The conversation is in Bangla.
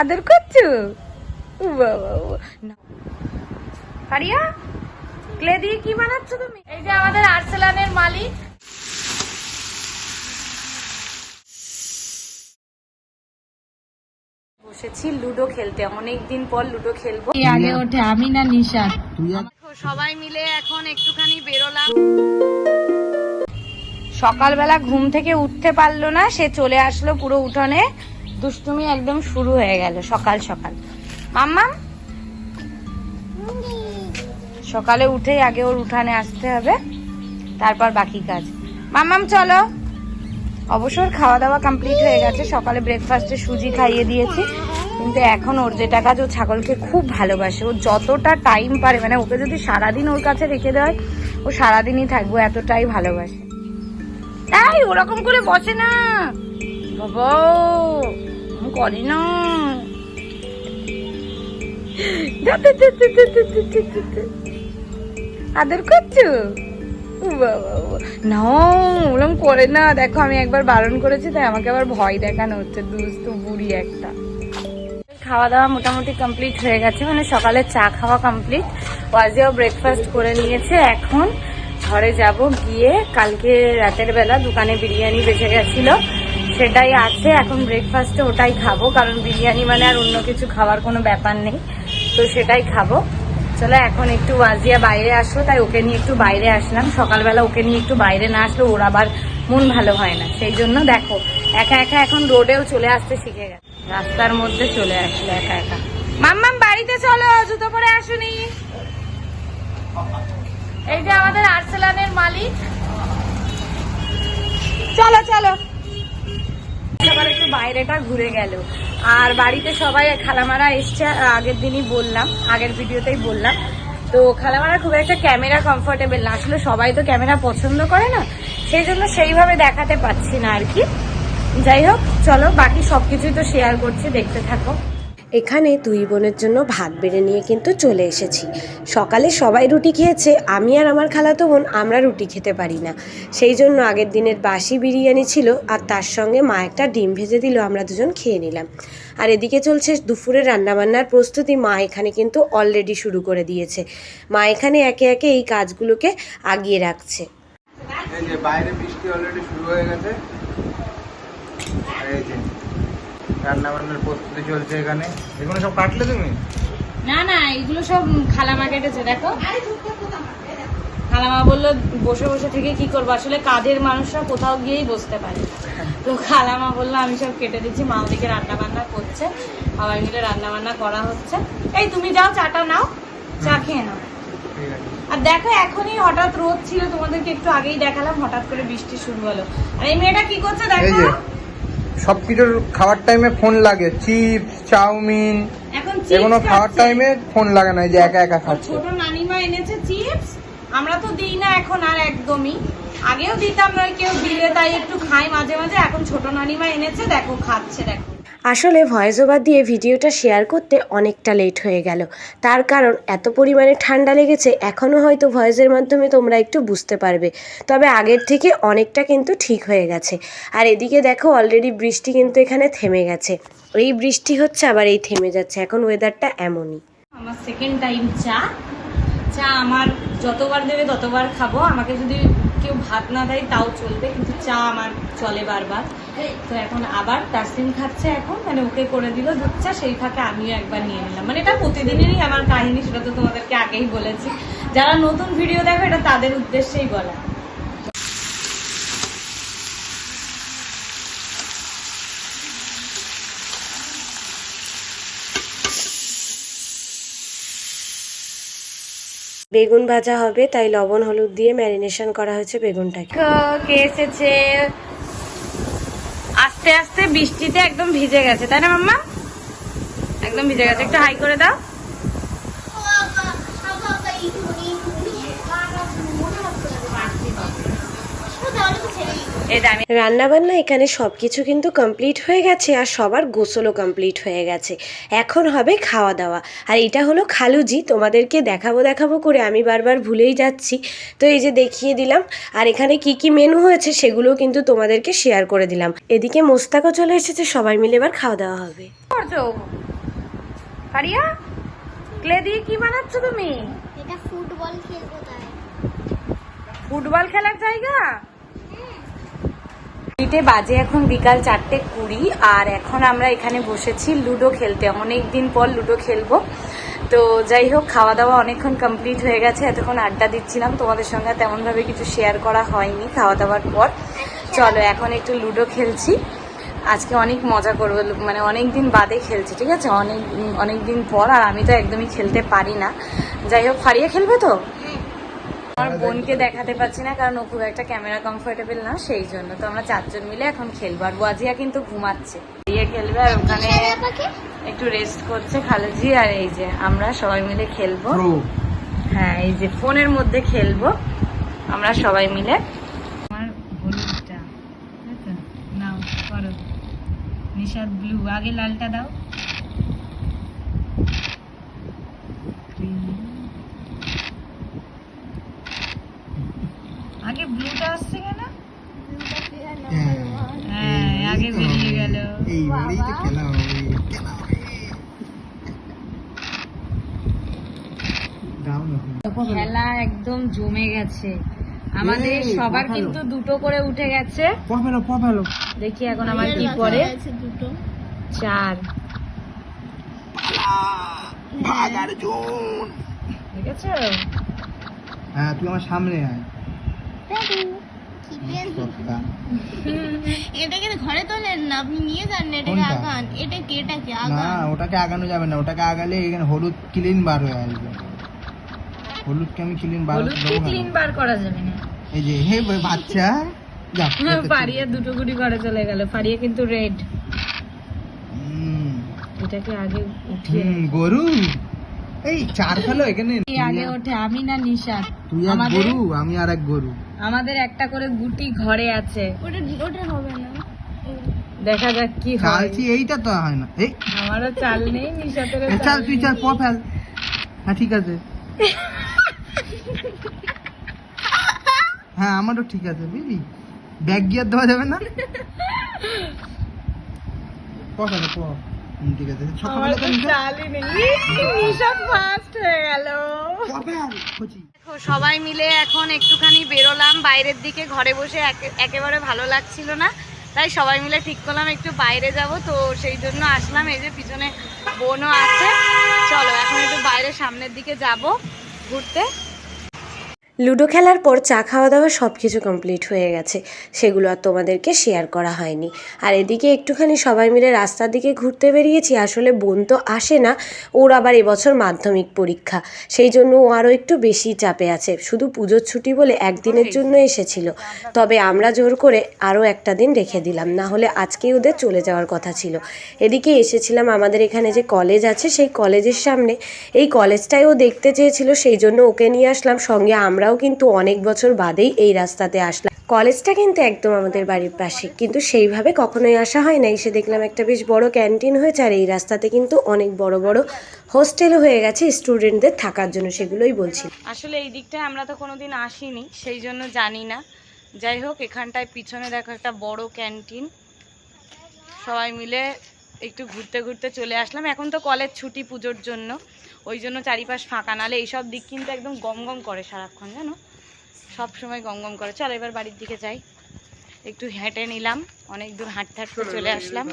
আদর করছ? বাবা পারিয়া ক্লে দিয়ে কি বানাচ্ছ তুমি? এই যে আমাদের আর্সেলানের মালিক। বসেছি লুডো খেলতে। অনেক দিন পর লুডো খেলব। আগে ওঠে আমি না নিশা? সবাই মিলে এখন একটুখানি বেরোলাম। সকালবেলা ঘুম থেকে উঠতে পারল না সে চলে আসলো পুরো উঠোনে। দুষ্টুমি একদম শুরু হয়ে গেল, সকাল সকাল। মাম্মাম? সকালে উঠেই আগে ওর উঠানে আসতে হবে, তারপর বাকি কাজ। মাম্মাম, চলো। অবসর খাওয়া দাওয়া কমপ্লিট হয়ে গেছে, সকালে ব্রেকফাস্টে সুজি খাইয়ে দিয়েছি, কিন্তু এখন ওর যেটা কাজ, ও ছাগলকে খুব ভালোবাসে। ও যতটা টাইম পারে মানে ওকে যদি সারাদিন ওর কাছে রেখে দেয় ও সারাদিনই থাকব এতটাই ভালোবাসে। এই, ওরকম করে বসে না। বাবা করে না। আদর করছ? না ওরম করে না। দেখো, আমি একবার বারণ করেছি, তাই আমাকে আবার ভয় দেখানো হচ্ছে দুস্থ বুড়ি একটা। খাওয়া দাওয়া মোটামুটি কমপ্লিট হয়ে গেছে মানে সকালে চা খাওয়া কমপ্লিট ওয়াজিয়াও ব্রেকফাস্ট করে নিয়েছে। এখন ঘরে যাব গিয়ে কালকে রাতের বেলা দোকানে বিরিয়ানি বেঁচে গেছিল। সেটাই আছে, এখন ব্রেকফাস্টে ওটাই খাব, কারণ বিরিয়ানি মানে আর অন্য কিছু খাওয়ার কোনো ব্যাপার নেই, তো সেটাই খাব। চলো এখন একটু ওয়াজিয়া বাইরে আসলো তাই ওকে নিয়ে একটু বাইরে আসলাম। সকালবেলা ওকে নিয়ে একটু বাইরে না আসলে ওর আবার মন ভালো হয় না, সেই জন্য দেখো, একা একা এখন রোডেও চলে আসতে শিখে গেছে। রাস্তার মধ্যে চলে আসলো একা একা। মাম্মাম, বাড়িতে চলো, জুতো পরে আসুনি। এই যে আমাদের আর্সেলানের মালিক। চলো চলো। আবার একটু বাইরেটা ঘুরে গেল। আর বাড়িতে সবাই খালামারা এসছে আগের দিনই বললাম, আগের ভিডিওতেই বললাম। তো খালামারা খুব একটা ক্যামেরা কমফোর্টেবল না, আসলে সবাই তো ক্যামেরা পছন্দ করে না, সেই জন্য সেইভাবে দেখাতে পাচ্ছি না আর কি। যাই হোক, চলো বাকি সবকিছুই তো শেয়ার করছি, দেখতে থাকো। এখানে দুই বোনের জন্য ভাত বেড়ে নিয়ে কিন্তু চলে এসেছি। সকালে সবাই রুটি খেয়েছে, আমি আর আমার খালাতো বোন আমরা রুটি খেতে পারি না। সেই জন্য আগের দিনের বাসি বিরিয়ানি ছিল আর তার সঙ্গে মা একটা ডিম ভেজে দিল, আমরা দুজন খেয়ে নিলাম। আর এদিকে চলছে দুপুরে রান্নাবান্নার প্রস্তুতি, মা এখানে কিন্তু অলরেডি শুরু করে দিয়েছে। মা এখানে একে একে এই কাজগুলোকে আগিয়ে রাখছে। বাইরে বৃষ্টি অলরেডি শুরু হয়ে গেছে। আর এই রান্না বান্নার প্রস্তুতি চলছে এখানে। এগুলো সব কাটলে তুমি? না না এগুলো সব খালামা কেটেছে দেখো। খালামা বলল বসে বসে থেকে কি করব? আসলে কাজের মানুষরা কোথাও গিয়েই বসতে পারে তো খালামা বলল আমি সব কেটে দিচ্ছি মা ওদিকে রান্না বান্না করছে। সবাই মিলে রান্না বান্না করা হচ্ছে। এই তুমি যাও চাটা নাও চা খেয়ে নাও। আর দেখো এখনই হঠাৎ রোদ ছিল তোমাদেরকে একটু আগেই দেখালাম হঠাৎ করে বৃষ্টি শুরু হলো। আর এই মেয়েটা কি করছে দেখো সব কিছুর খাওয়ার টাইমে ফোন লাগে। চিপস চাউমিন এখন এগুলো খাওয়ার টাইমে ফোন লাগে না যে একা একা খাচ্ছে। ছোট নানিমা এনেছে চিপস আমরা তো দিই না এখন আর একদমই। আগেও দিতাম না কেউ দিলে তাই একটু খাই মাঝে মাঝে। এখন ছোট নানিমা এনেছে দেখো খাচ্ছে দেখো। আসলে ভয়েস ওভার দিয়ে ভিডিওটা শেয়ার করতে অনেকটা লেট হয়ে গেল। তার কারণ, এত পরিমাণে ঠান্ডা লেগেছে এখনও হয়তো ভয়েসের মাধ্যমে তোমরা একটু বুঝতে পারবে। তবে আগের থেকে অনেকটা কিন্তু ঠিক হয়ে গেছে। আর এদিকে দেখো অলরেডি বৃষ্টি কিন্তু এখানে থেমে গেছে। এই বৃষ্টি হচ্ছে, আবার এই থেমে যাচ্ছে। এখন ওয়েদারটা এমনই। আমার সেকেন্ড টাইম চা। চা আমার যতবার দেবে ততবার খাব। আমাকে যদি কেউ ভাত না দেয় তাও চলবে কিন্তু চা আমার চলে বারবার। তো এখন আবার তাসিম খাচ্ছে এখন মানে ওকে করে দিল দুধ চা সেই ফাঁকে আমিও একবার নিয়ে নিলাম। মানে এটা প্রতিদিনেরই আমার কাহিনী সেটা তো তোমাদেরকে আগেই বলেছি। যারা নতুন ভিডিও দেখো এটা তাদের উদ্দেশ্যেই বলা। বেগুন ভাজা হবে তাই লবণ হলুদ দিয়ে ম্যারিনেশন করা হয়েছে বেগুনটাকে। কে এসেছে? আস্তে আস্তে বৃষ্টিতে একদম ভিজে গেছে তাই না মাম্মা? একদম ভিজে গেছে একটু হাই করে দাও। রান্নাবান্না এখানে সব কিছু কিন্তু কমপ্লিট হয়ে গেছে আর সবার গোসলও কমপ্লিট হয়ে গেছে। এখন হবে খাওয়া দাওয়া। আর এটা হলো খালুজি তোমাদেরকে দেখাবো দেখাবো করে আমি বারবার ভুলেই যাচ্ছি। তো এই যে দেখিয়ে দিলাম আর এখানে কি কি মেনু হয়েছে সেগুলোও কিন্তু তোমাদেরকে শেয়ার করে দিলাম। এদিকে মোস্তাকও চলে এসেছে সবাই মিলে এবার খাওয়া দাওয়া হবে। ক্লে দিয়ে কি বানাচ্ছ তুমি? এটা ফুটবল খেলব তাই। ফুটবল খেলার জায়গা? তিনটে বাজে এখন বিকাল চারটে কুড়ি, আর এখন আমরা এখানে বসেছি লুডো খেলতে। অনেক দিন পর লুডো খেলব। তো যাই হোক খাওয়া দাওয়া অনেকক্ষণ কমপ্লিট হয়ে গেছে। এতক্ষণ আড্ডা দিচ্ছিলাম। তোমাদের সঙ্গে তেমনভাবে কিছু শেয়ার করা হয়নি খাওয়া দাওয়ার পর। চলো, এখন একটু লুডো খেলছি। আজকে অনেক মজা করব। মানে অনেক দিন বাদে খেলছি, ঠিক আছে? অনেক অনেক দিন পর, আর আমি তো একদমই খেলতে পারি না। যাই হোক, ফারিয়ে খেলবে তো? আমার বোনকে দেখাতে পাচ্ছি না কারণ ও খুব একটা ক্যামেরা কমফোর্টেবল না সেই জন্য। তো আমরা চারজন মিলে এখন খেলব আর বাজিয়া কিন্তু ঘুমাচ্ছে। দিয়ে খেলবে আর ওখানে একটু রেস্ট করছে খালেজি আর এই যে আমরা সবাই মিলে খেলব। হ্যাঁ এই যে ফোনের মধ্যে খেলব আমরা সবাই মিলে। আমার হলুদটা নাও করো। নিশাদ ব্লু আগে লালটা দাও। আগে ব্লুটা আসছে কেন? হ্যাঁ আগে বেরিয়ে গেল। এইবারেই তো খেলা হবে খেলা হবে। খেলা একদম জমে গেছে। আমাদের সবার কিন্তু দুটো করে উঠে গেছে। দেখি এখন আমার কি পরে চার। ঠিক আছে হ্যাঁ তুই আমার সামনে আয়। এটাকে তো ঘরে তোলেন না আপনি নিয়ে যান না এটাকে আগান। এটা কি এটাকে না আগান। ওটাকে আগানো যাবে না ওটাকে আগালে এখানে হলুদ ক্লিন বার হয়ে আসবে। হলুদকে আমি ক্লিন বার হলুদ কি দেবো ক্লিন বার করা যাবে না। এই যে হে বাচ্চা যা দুটো গুটি করে চলে গেল ফারিয়া কিন্তু রেড। এটাকে আগে উঠিয়ে গরু? এই চার ফেলো এখানে? আগে ওঠে আমি না নিশা। তুই এক গরু আমি আর এক গরু। আমাদের একটা করে গুটি ঘরে আছে। ওটা ওটা হবে না। দেখা যাক কি হয়। চালছি এইটা তো হয় না। এই আমারও চাল নেই নিশাতের এ চাল তুই চাল প ফেল। হ্যাঁ ঠিক আছে। হ্যাঁ আমারও ঠিক আছে বুঝলি? ব্যাগ গিয়ার দেওয়া যাবে না? প ফেলো প ঠিক আছে। সকালে তো চালই নেই। নিশাদ ফার্স্ট হয়ে গেল। দেখো, সবাই মিলে এখন একটুখানি বেরোলাম, বাইরের দিকে ঘরে বসে একে- একেবারে ভালো লাগছিল না। তাই সবাই মিলে ঠিক করলাম, একটু বাইরে যাব। তো সেই জন্য আসলাম, এই যে পিছনে বোনও আছে। চলো, এখন একটু বাইরে সামনের দিকে যাব, ঘুরতে। লুডো খেলার পর চা খাওয়া দাওয়া সব কিছু কমপ্লিট হয়ে গেছে। সেগুলো আর তোমাদেরকে শেয়ার করা হয়নি। আর এদিকে একটুখানি সবাই মিলে রাস্তার দিকে ঘুরতে বেরিয়েছি আসলে বোন তো আসে না ওর আবার এবছর মাধ্যমিক পরীক্ষা। সেই জন্য ও আরও একটু বেশি চাপে আছে। শুধু পুজোর ছুটি বলে একদিনের জন্য এসেছিল। তবে আমরা জোর করে আরও একটা দিন রেখে দিলাম না হলে আজকেই ওদের চলে যাওয়ার কথা ছিল। এদিকে এসেছিলাম আমাদের এখানে যে কলেজ আছে সেই কলেজের সামনে। এই কলেজটাই ও দেখতে চেয়েছিল সেই জন্য ওকে নিয়ে আসলাম। সঙ্গে আমরাও কিন্তু অনেক বছর বাদেই এই রাস্তাতে আসলাম কলেজটা কিন্তু একদম আমাদের বাড়ির পাশে। কিন্তু সেইভাবে কখনোই আসা হয় না এসে দেখলাম একটা বেশ বড় ক্যান্টিন হয়েছে আর এই রাস্তাতে কিন্তু অনেক বড় বড় হোস্টেলও হয়ে গেছে স্টুডেন্টদের থাকার জন্য, সেগুলোই বলছি। আসলে এই দিকটায় আমরা তো কোনোদিন আসিনি, সেই জন্য জানি না। যাই হোক, এখানটায় পিছনে দেখো একটা বড় ক্যান্টিন। সবাই মিলে একটু ঘুরতে ঘুরতে চলে আসলাম। এখন তো কলেজ ছুটি পুজোর জন্য। ওই জন্য চারিপাশ ফাঁকা নালে এইসব দিক কিন্তু একদম গমগম গম করে সারাক্ষণ জানো? সব সময় গম গম করে। চলো এবার বাড়ির দিকে যাই। একটু হেঁটে নিলাম। অনেক দূর হাঁটতে হাঁটতে চলে আসলাম।